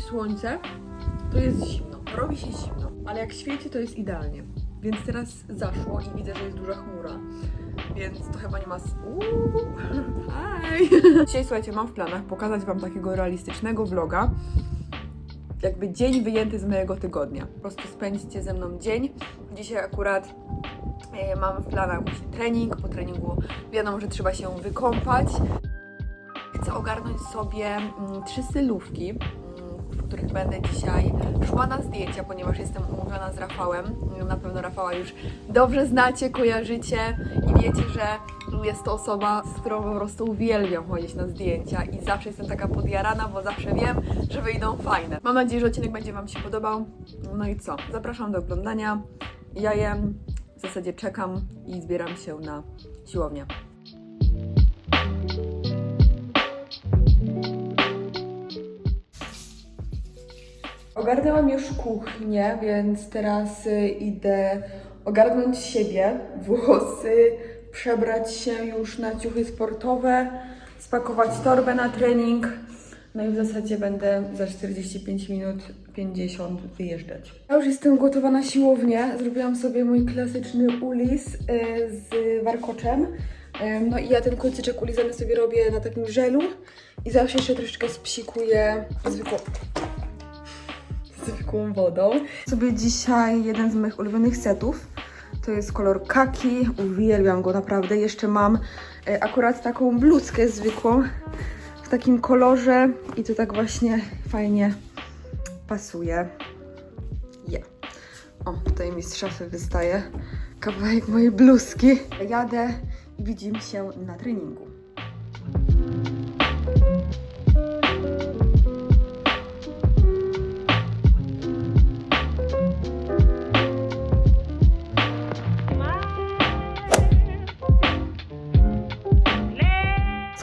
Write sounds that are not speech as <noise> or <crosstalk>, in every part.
słońce, to jest zimno, robi się zimno, ale jak świeci, to jest idealnie. Więc teraz zaszło i widzę, że jest duża chmura, więc to chyba nie ma... Uuu! <laughs> Dzisiaj, słuchajcie, mam w planach pokazać Wam takiego realistycznego vloga, jakby dzień wyjęty z mojego tygodnia. Po prostu spędźcie ze mną dzień. Dzisiaj akurat e, mam w planach trening. Po treningu wiadomo, że trzeba się wykąpać. Chcę ogarnąć sobie mm, trzy stylówki, w których będę dzisiaj szła na zdjęcia, ponieważ jestem umówiona z Rafałem. Na pewno Rafała już dobrze znacie, kojarzycie i wiecie, że jest to osoba, z którą po prostu uwielbiam chodzić na zdjęcia i zawsze jestem taka podjarana, bo zawsze wiem, że wyjdą fajne. Mam nadzieję, że odcinek będzie Wam się podobał. No i co? Zapraszam do oglądania. Ja jem, w zasadzie czekam i zbieram się na siłownię. Ogarnęłam już kuchnię, więc teraz y, idę ogarnąć siebie, <laughs> włosy, przebrać się już na ciuchy sportowe, spakować torbę na trening. No i w zasadzie będę za 45 minut 50 wyjeżdżać. Ja już jestem gotowa na siłownię. Zrobiłam sobie mój klasyczny ulis y, z warkoczem. Ym, No i ja ten kucyczek ulizany sobie robię na takim żelu i zawsze jeszcze troszeczkę spsikuję zwykłą zwykłą wodą. Sobie dzisiaj jeden z moich ulubionych setów. To jest kolor kaki. Uwielbiam go naprawdę. Jeszcze mam e, akurat taką bluzkę zwykłą w takim kolorze i to tak właśnie fajnie pasuje. Ja. O, tutaj mi z szafy wystaje kawałek mojej bluzki. Jadę i widzimy się na treningu.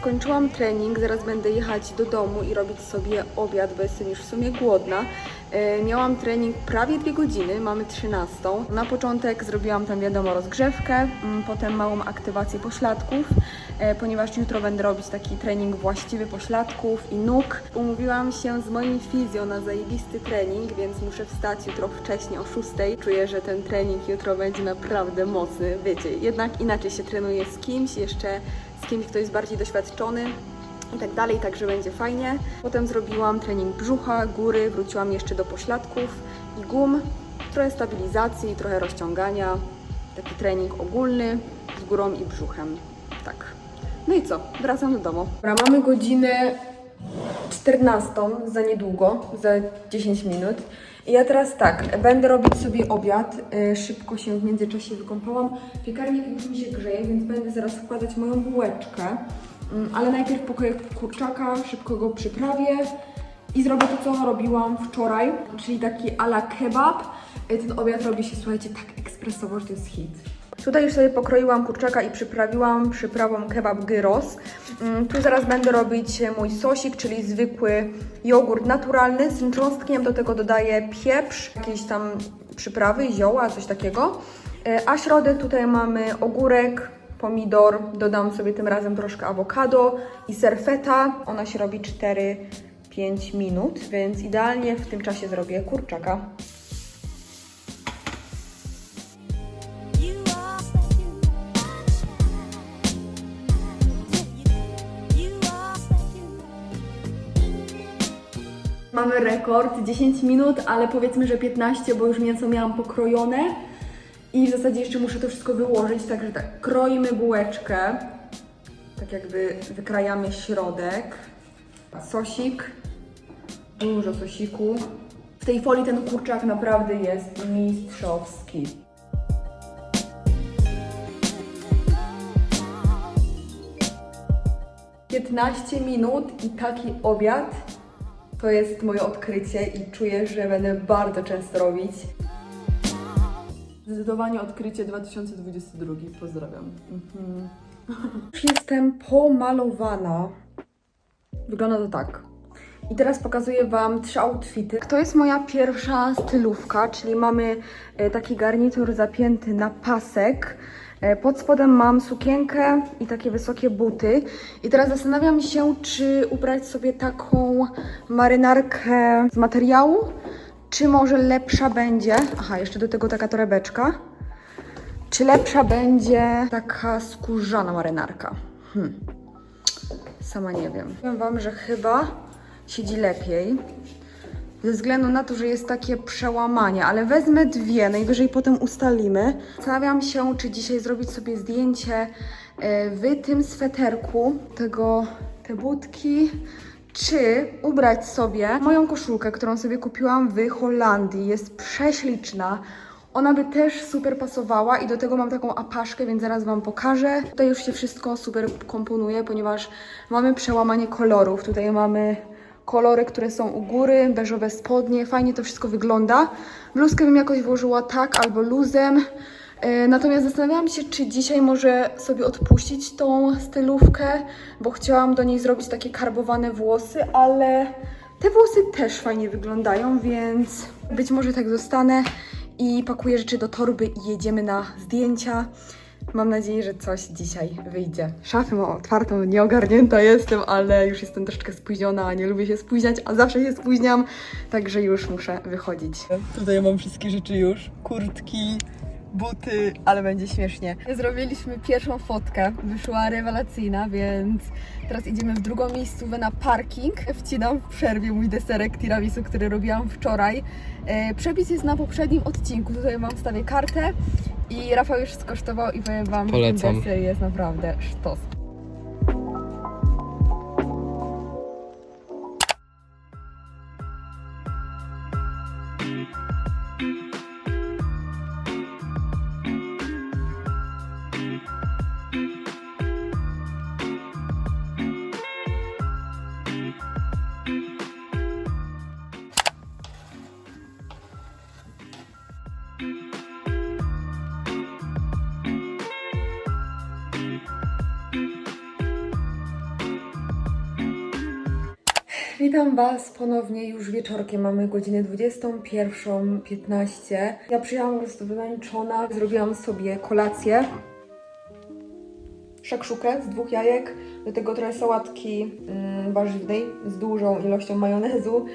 Skończyłam trening, zaraz będę jechać do domu i robić sobie obiad, bo jestem już w sumie głodna. E, miałam trening prawie dwie godziny, mamy 13. Na początek zrobiłam tam wiadomo rozgrzewkę, mm, potem małą aktywację pośladków, e, ponieważ jutro będę robić taki trening właściwy pośladków i nóg. Umówiłam się z moim fizjo na zajebisty trening, więc muszę wstać jutro wcześniej o 6. Czuję, że ten trening jutro będzie naprawdę mocny. Wiecie, jednak inaczej się trenuje z kimś, jeszcze kimś, kto jest bardziej doświadczony i tak dalej, także będzie fajnie. Potem zrobiłam trening brzucha, góry, wróciłam jeszcze do pośladków i gum, trochę stabilizacji, trochę rozciągania, taki trening ogólny z górą i brzuchem. Tak. No i co? Wracam do domu. Dobra, mamy godzinę 14 za niedługo, za 10 minut. Ja teraz tak, będę robić sobie obiad. y, Szybko się w międzyczasie wykąpałam. Piekarnik już mi się grzeje, więc będę zaraz wkładać moją bułeczkę. Mm, Ale najpierw pokroję kurczaka, szybko go przyprawię i zrobię to, co robiłam wczoraj, czyli taki ala kebab. Y, Ten obiad robi się, słuchajcie, tak ekspresowo, że to jest hit. Tutaj już sobie pokroiłam kurczaka i przyprawiłam przyprawą kebab gyros. Mm, Tu zaraz będę robić mój sosik, czyli zwykły jogurt naturalny z cząstkiem. Do tego dodaję pieprz, jakieś tam przyprawy, zioła, coś takiego. E, A środek tutaj mamy ogórek, pomidor, dodam sobie tym razem troszkę awokado i serfeta. Ona się robi 4-5 minut, więc idealnie w tym czasie zrobię kurczaka. Mamy rekord 10 minut, ale powiedzmy, że 15, bo już mięso miałam pokrojone. I w zasadzie jeszcze muszę to wszystko wyłożyć, także tak, kroimy bułeczkę, tak jakby wykrajamy środek, sosik, dużo sosiku. W tej folii ten kurczak naprawdę jest mistrzowski. Piętnaście minut i taki obiad to jest moje odkrycie i czuję, że będę bardzo często robić. Zdecydowanie odkrycie 2022. Pozdrawiam. Mhm. Już jestem pomalowana. Wygląda to tak. I teraz pokazuję Wam trzy outfity. To jest moja pierwsza stylówka, czyli mamy e, taki garnitur zapięty na pasek. E, Pod spodem mam sukienkę i takie wysokie buty. I teraz zastanawiam się, czy ubrać sobie taką marynarkę z materiału, czy może lepsza będzie. Aha, jeszcze do tego taka torebeczka. Czy lepsza będzie taka skórzana marynarka? Hmm. Sama nie wiem. Powiem Wam, że chyba siedzi lepiej. Ze względu na to, że jest takie przełamanie, ale wezmę dwie, najwyżej potem ustalimy. Zastanawiam się, czy dzisiaj zrobić sobie zdjęcie e, w tym sweterku, tego, te budki, czy ubrać sobie moją koszulkę, którą sobie kupiłam w Holandii. Jest prześliczna. Ona by też super pasowała i do tego mam taką apaszkę, więc zaraz Wam pokażę. Tutaj już się wszystko super komponuje, ponieważ mamy przełamanie kolorów. Tutaj mamy kolory, które są u góry, beżowe spodnie, fajnie to wszystko wygląda. Bluzkę bym jakoś włożyła tak albo luzem. E, Natomiast zastanawiałam się, czy dzisiaj może sobie odpuścić tą stylówkę, bo chciałam do niej zrobić takie karbowane włosy, ale te włosy też fajnie wyglądają, więc być może tak zostanę i pakuję rzeczy do torby i jedziemy na zdjęcia. Mam nadzieję, że coś dzisiaj wyjdzie. Szafę mam otwartą, nieogarnięta jestem, ale już jestem troszeczkę spóźniona, a nie lubię się spóźniać, a zawsze się spóźniam, także już muszę wychodzić. Tutaj mam wszystkie rzeczy już. Kurtki, buty, ale będzie śmiesznie. Zrobiliśmy pierwszą fotkę, wyszła rewelacyjna, więc teraz idziemy w drugą miejscówę na parking. Wcinam w przerwie mój deserek tiramisu, który robiłam wczoraj. E, Przepis jest na poprzednim odcinku, tutaj mam wstawię kartę i Rafał już skosztował i powiem Wam, Polecam. deser jest naprawdę sztos. Witam Was ponownie już wieczorkiem. Mamy godzinę 21.15. Ja przyjechałam po prostu wymęczona. Zrobiłam sobie kolację. Szakszukę z dwóch jajek, do tego trochę sałatki mm, warzywnej z dużą ilością majonezu,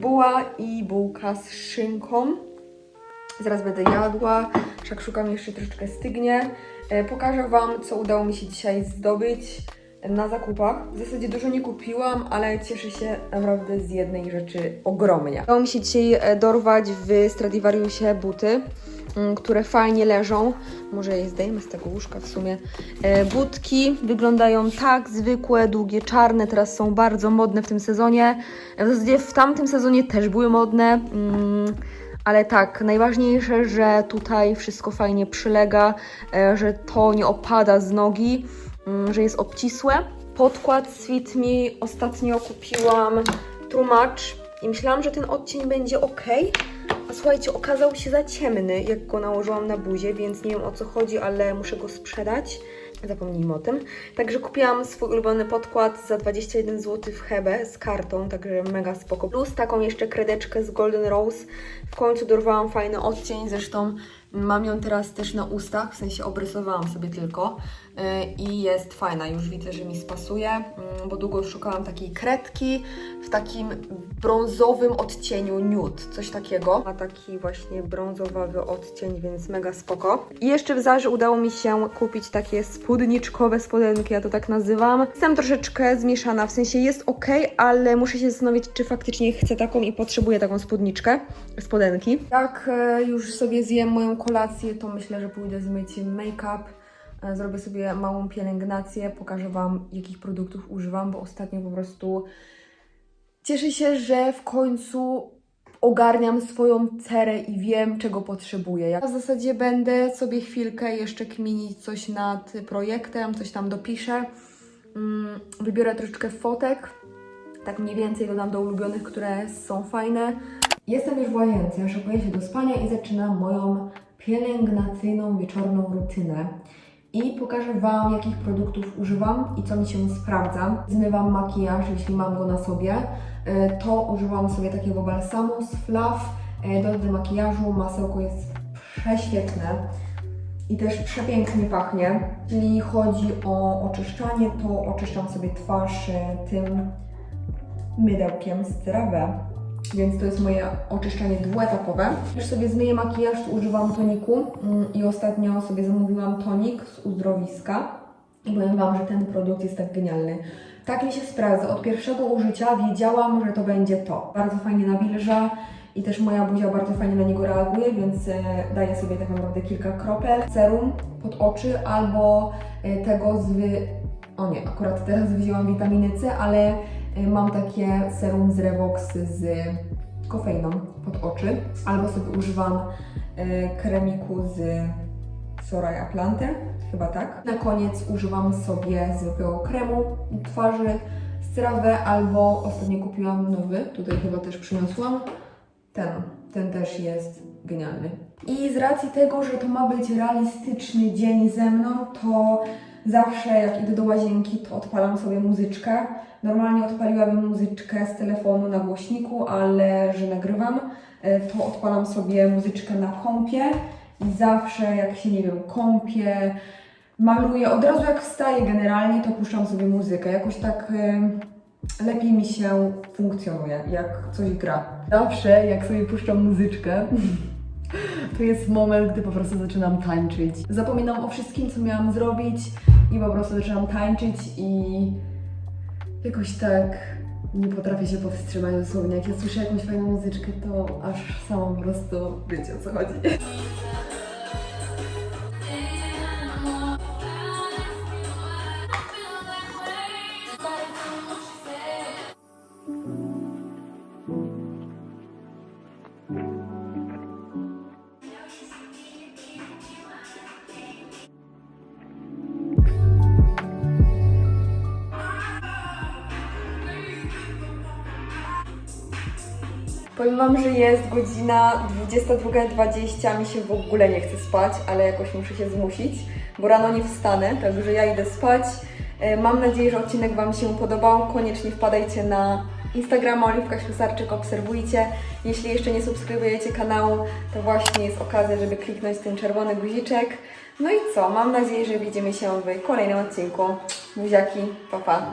buła i bułka z szynką. Zaraz będę jadła. Szakszuka mi jeszcze troszeczkę stygnie. E, Pokażę Wam, co udało mi się dzisiaj zdobyć na zakupach. W zasadzie dużo nie kupiłam, ale cieszę się naprawdę z jednej rzeczy ogromnie. Udało mi się dzisiaj e, dorwać w Stradivariusie buty, mm, które fajnie leżą. Może je zdejmę z tego łóżka w sumie. E, Budki wyglądają tak, zwykłe, długie, czarne, teraz są bardzo modne w tym sezonie. W zasadzie w tamtym sezonie też były modne. mm, ale tak, najważniejsze, że tutaj wszystko fajnie przylega, e, że to nie opada z nogi, że jest obcisłe. Podkład z Fit Me ostatnio kupiłam Trumacz i myślałam, że ten odcień będzie ok. A słuchajcie, okazał się za ciemny, jak go nałożyłam na buzię, więc nie wiem o co chodzi, ale muszę go sprzedać. Zapomnijmy o tym. Także kupiłam swój ulubiony podkład za 21 zł w Hebe z kartą, także mega spoko. Plus taką jeszcze kredeczkę z Golden Rose. W końcu dorwałam fajny odcień, zresztą mam ją teraz też na ustach, w sensie obrysowałam sobie tylko i jest fajna, już widzę, że mi spasuje, yy, bo długo szukałam takiej kredki w takim brązowym odcieniu nude, coś takiego. Ma taki właśnie brązowawy odcień, więc mega spoko. I jeszcze w Zarze udało mi się kupić takie spódniczkowe spodenki, ja to tak nazywam. Jestem troszeczkę zmieszana, w sensie jest ok, ale muszę się zastanowić, czy faktycznie chcę taką i potrzebuję taką spódniczkę, spodenki. Jak e, już sobie zjem moją kolację, to myślę, że pójdę zmyć make-up. E, Zrobię sobie małą pielęgnację, pokażę Wam, jakich produktów używam, bo ostatnio po prostu Cieszę się, że w końcu ogarniam swoją cerę i wiem, czego potrzebuję. Ja w zasadzie będę sobie chwilkę jeszcze kminić coś nad projektem, coś tam dopiszę. Mm, Wybiorę troszeczkę fotek, tak mniej więcej dodam do ulubionych, które są fajne. Jestem już w łazience, szykuję się do spania i zaczynam moją pielęgnacyjną wieczorną rutynę. I pokażę Wam, jakich produktów używam i co mi się sprawdza. Zmywam makijaż, jeśli mam go na sobie. E, To używam sobie takiego balsamu z Fluff e, do, makijażu. Masełko jest prześwietne. i też przepięknie pachnie. Jeżeli chodzi o oczyszczanie, to oczyszczam sobie twarz e, tym mydełkiem z CeraVe. Więc to jest moje oczyszczanie dwuetapowe. Już sobie zmyję makijaż, używam toniku mm, i ostatnio sobie zamówiłam tonik z uzdrowiska i powiem Wam, że ten produkt jest tak genialny. Tak mi się sprawdza. Od pierwszego użycia wiedziałam, że to będzie to. Bardzo fajnie nawilża i też moja buzia bardzo fajnie na niego reaguje, więc e, daję sobie tak naprawdę kilka kropel serum pod oczy albo e, tego z... O nie, akurat teraz wzięłam witaminy C, ale mam takie serum z Revox z kofeiną pod oczy. Albo sobie używam e, kremiku z Soraya Plante, chyba tak. Na koniec używam sobie zwykłego kremu twarzy z albo ostatnio kupiłam nowy, tutaj chyba też przyniosłam. Ten, ten też jest genialny. I z racji tego, że to ma być realistyczny dzień ze mną, to zawsze jak idę do łazienki, to odpalam sobie muzyczkę. Normalnie odpaliłabym muzyczkę z telefonu na głośniku, ale że nagrywam, e, to odpalam sobie muzyczkę na kompie i zawsze jak się, nie wiem, kąpię, maluję, od razu jak wstaję generalnie, to puszczam sobie muzykę. Jakoś tak e, lepiej mi się funkcjonuje, jak coś gra. Zawsze jak sobie puszczam muzyczkę, to jest moment, gdy po prostu zaczynam tańczyć. Zapominam o wszystkim, co miałam zrobić i po prostu zaczynam tańczyć i jakoś tak nie potrafię się powstrzymać dosłownie. Jak ja słyszę jakąś fajną muzyczkę, to aż sama po prostu wiecie o co chodzi. Powiem Wam, że jest godzina 22.20, mi się w ogóle nie chce spać, ale jakoś muszę się zmusić, bo rano nie wstanę, także ja idę spać. E, Mam nadzieję, że odcinek Wam się podobał. Koniecznie wpadajcie na Instagrama Oliwka Ślusarczyk, obserwujcie. Jeśli jeszcze nie subskrybujecie kanału, to właśnie jest okazja, żeby kliknąć ten czerwony guziczek. No i co? Mam nadzieję, że widzimy się w kolejnym odcinku. Buziaki, pa pa!